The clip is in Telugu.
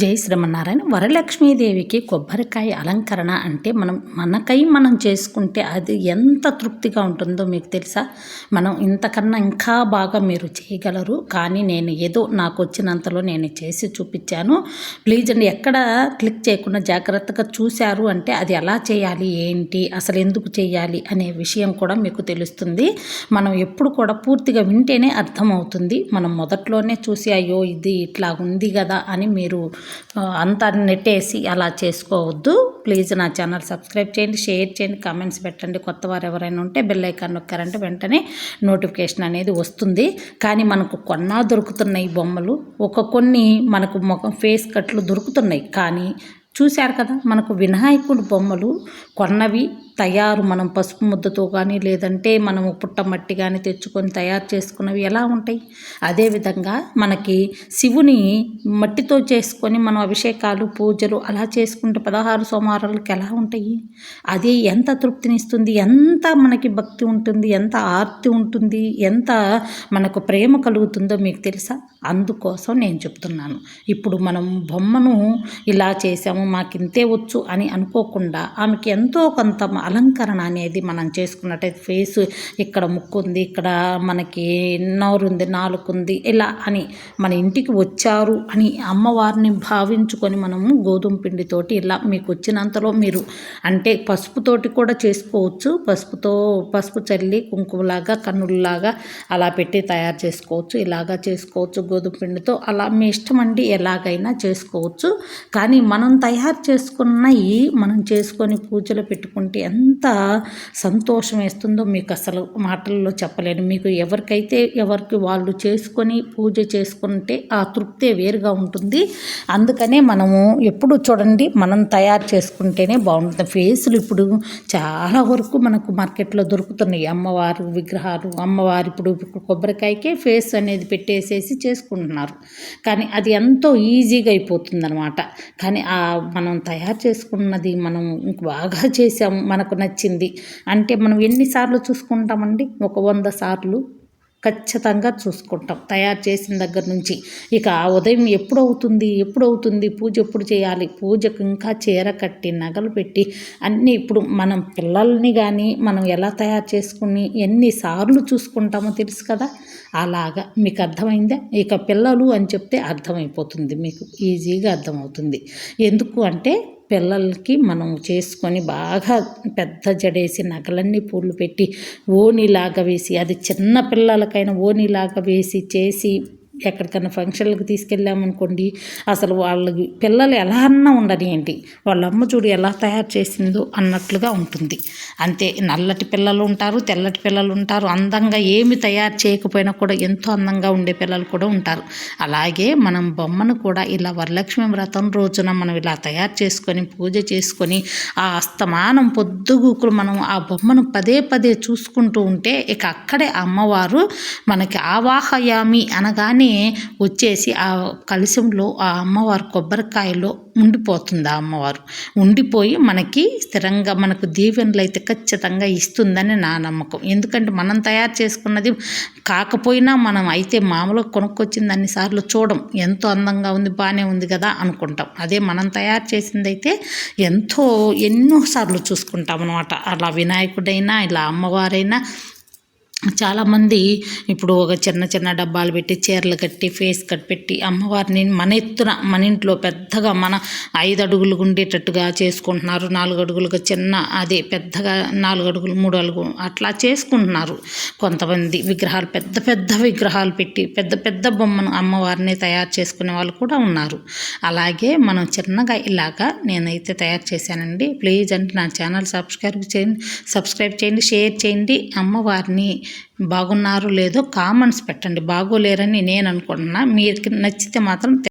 జై శ్రీమన్నారాయణ వరలక్ష్మీదేవికి కొబ్బరికాయ అలంకరణ అంటే మనం మనకై మనం చేసుకుంటే అది ఎంత తృప్తిగా ఉంటుందో మీకు తెలుసా? మనం ఇంతకన్నా ఇంకా బాగా మీరు చేయగలరు. కానీ నేను ఏదో నాకు వచ్చినంతలో నేను చేసి చూపించాను. ప్లీజ్ అండి ఎక్కడ క్లిక్ చేయకుండా జాగ్రత్తగా చూశారు అంటే అది ఎలా చేయాలి ఏంటి అసలు ఎందుకు చేయాలి అనే విషయం కూడా మీకు తెలుస్తుంది. మనం ఎప్పుడు కూడా పూర్తిగా వింటేనే అర్థమవుతుంది. మనం మొదట్లోనే చూసి అయ్యో ఇది ఇట్లా ఉంది కదా అని మీరు అంతా నెట్టేసి అలా చేసుకోవద్దు. ప్లీజ్ నా ఛానల్ సబ్స్క్రైబ్ చేయండి షేర్ చేయండి కామెంట్స్ పెట్టండి. కొత్త వారు ఎవరైనా ఉంటే బెల్ ఐకాన్ నొక్కారంటే వెంటనే నోటిఫికేషన్ అనేది వస్తుంది. కానీ మనకు కొన్నా దొరుకుతున్నాయి బొమ్మలు. ఒక కొన్ని మనకు ముఖం ఫేస్ కట్లు దొరుకుతున్నాయి. కానీ చూశారు కదా మనకు వినాయకుడు బొమ్మలు కొన్నవి తయారు మనం పసుపు ముద్దతో కానీ లేదంటే మనము పుట్టమట్టి కానీ తెచ్చుకొని తయారు చేసుకున్నవి ఎలా ఉంటాయి? అదేవిధంగా మనకి శివుని మట్టితో చేసుకొని మనం అభిషేకాలు పూజలు అలా చేసుకుంటే పదహారు సోమవారాలకి ఎలా ఉంటాయి? అది ఎంత తృప్తినిస్తుంది? ఎంత మనకి భక్తి ఉంటుంది? ఎంత ఆర్తి ఉంటుంది? ఎంత మనకు ప్రేమ కలుగుతుందో మీకు తెలుసా? అందుకోసం నేను చెప్తున్నాను. ఇప్పుడు మనం బొమ్మను ఇలా చేసాము మాకింతే వచ్చు అని అనుకోకుండా ఆమెకి ఎంతో కొంత అలంకరణ అనేది మనం చేసుకున్నట్టయితే ఫేస్ ఇక్కడ ముక్కు ఉంది ఇక్కడ మనకి నోరుంది నాలుగుంది ఇలా అని మన ఇంటికి వచ్చారు అని అమ్మవారిని భావించుకొని మనము గోధుమ పిండితోటి ఇలా మీకు వచ్చినంతలో మీరు అంటే పసుపుతోటి కూడా చేసుకోవచ్చు. పసుపుతో పసుపు చల్లి కుంకుమలాగా కన్నుల్లాగా అలా పెట్టి తయారు చేసుకోవచ్చు. ఇలాగా చేసుకోవచ్చు గోధుమ పిండితో. అలా మీ ఇష్టం అండి ఎలాగైనా చేసుకోవచ్చు. కానీ మనం తయారు చేసుకున్నవి మనం చేసుకొని పూజలు పెట్టుకుంటే ఎంత సంతోషం వేస్తుందో మీకు అసలు మాటల్లో చెప్పలేను. మీకు ఎవరికైతే ఎవరికి వాళ్ళు చేసుకొని పూజ చేసుకుంటే ఆ తృప్తే వేరుగా ఉంటుంది. అందుకనే మనము ఎప్పుడు చూడండి మనం తయారు చేసుకుంటేనే బాగుంటుంది. ఫేసులు ఇప్పుడు చాలా వరకు మనకు మార్కెట్లో దొరుకుతున్నాయి. అమ్మవారు విగ్రహాలు అమ్మవారు ఇప్పుడు కొబ్బరికాయకే ఫేస్ అనేది పెట్టేసేసి చేసుకుంటున్నారు. కానీ అది ఎంతో ఈజీగా అయిపోతుంది అనమాట కానీ మనం తయారు చేసుకున్నది మనం బాగా చేసాము నాకు నచ్చింది. అంటే మనం ఎన్నిసార్లు చూసుకుంటామండి? ఒక వంద సార్లు ఖచ్చితంగా చూసుకుంటాం. తయారు చేసిన దగ్గర నుంచి. ఇక ఆ ఉదయం ఎప్పుడు అవుతుంది ఎప్పుడు అవుతుంది పూజ ఎప్పుడు చేయాలి? పూజకు ఇంకా చీర కట్టి నగలు పెట్టి అన్నీ ఇప్పుడు మనం పిల్లల్ని కానీ మనం ఎలా తయారు చేసుకుని ఎన్నిసార్లు చూసుకుంటామో తెలుసు కదా? అలాగా. మీకు అర్థమైందా? ఇక పిల్లలు అని చెప్తే అర్థమైపోతుంది. మీకు ఈజీగా అర్థమవుతుంది. ఎందుకు అంటే పిల్లలకి మనం చేసుకొని బాగా పెద్ద జడేసి నగలన్నీ పూలు పెట్టి ఓనిలాగా వేసి అది చిన్న పిల్లలకైనా ఓనిలాగా వేసి చేసి ఎక్కడికైనా ఫంక్షన్లకు తీసుకెళ్ళామనుకోండి అసలు వాళ్ళకి పిల్లలు ఎలా అన్నా ఉండనియండి వాళ్ళ అమ్మ చూడు ఎలా తయారు చేసిందో అన్నట్లుగా ఉంటుంది. అంతే. నల్లటి పిల్లలు ఉంటారు తెల్లటి పిల్లలు ఉంటారు. అందంగా ఏమి తయారు చేయకపోయినా కూడా ఎంతో అందంగా ఉండే పిల్లలు కూడా ఉంటారు. అలాగే మనం బొమ్మను కూడా ఇలా వరలక్ష్మి వ్రతం రోజున మనం ఇలా తయారు చేసుకొని పూజ చేసుకొని ఆ అస్తమానం పొద్దుగూకులు మనం ఆ బొమ్మను పదే పదే చూసుకుంటూ ఉంటే ఇక అక్కడే అమ్మవారు మనకి ఆవాహయామి అనగానే వచ్చేసి ఆ కలశంలో ఆ అమ్మవారు కొబ్బరికాయలో ఉండిపోతుంది ఆ అమ్మవారు. ఉండిపోయి మనకి స్థిరంగా మనకు దీవెనలు అయితే ఖచ్చితంగా ఇస్తుందని నా నమ్మకం. ఎందుకంటే మనం తయారు చేసుకున్నది కాకపోయినా మనం అయితే మామూలుగా కొనుక్కొచ్చింది అన్నిసార్లు చూడం. ఎంతో అందంగా ఉంది బాగానే ఉంది కదా అనుకుంటాం. అదే మనం తయారు చేసింది అయితే ఎంతో ఎన్నోసార్లు చూసుకుంటాం అనమాట అలా వినాయకుడైనా ఇలా అమ్మవారైనా చాలామంది ఇప్పుడు ఒక చిన్న చిన్న డబ్బాలు పెట్టి చీరలు కట్టి ఫేస్ కట్ పెట్టి అమ్మవారిని మన ఎత్తున మన ఇంట్లో పెద్దగా మన ఐదు అడుగులు ఉండేటట్టుగా చేసుకుంటున్నారు. నాలుగు అడుగులుగా చిన్న అదే పెద్దగా నాలుగు అడుగులు మూడు అడుగులు అట్లా చేసుకుంటున్నారు. కొంతమంది విగ్రహాలు పెద్ద పెద్ద విగ్రహాలు పెట్టి పెద్ద పెద్ద బొమ్మను అమ్మవారిని తయారు చేసుకునే వాళ్ళు కూడా ఉన్నారు. అలాగే మనం చిన్నగా ఇలాగా నేనైతే తయారు చేశానండి. ప్లీజ్ అంటే నా ఛానల్ సబ్స్క్రైబ్ చేయండి సబ్స్క్రైబ్ చేయండి షేర్ చేయండి. అమ్మవారిని బాగున్నారు లేదో కామెంట్స్ పెట్టండి. బాగోలేరని నేను అనుకుంటున్నా మీకు నచ్చితే మాత్రం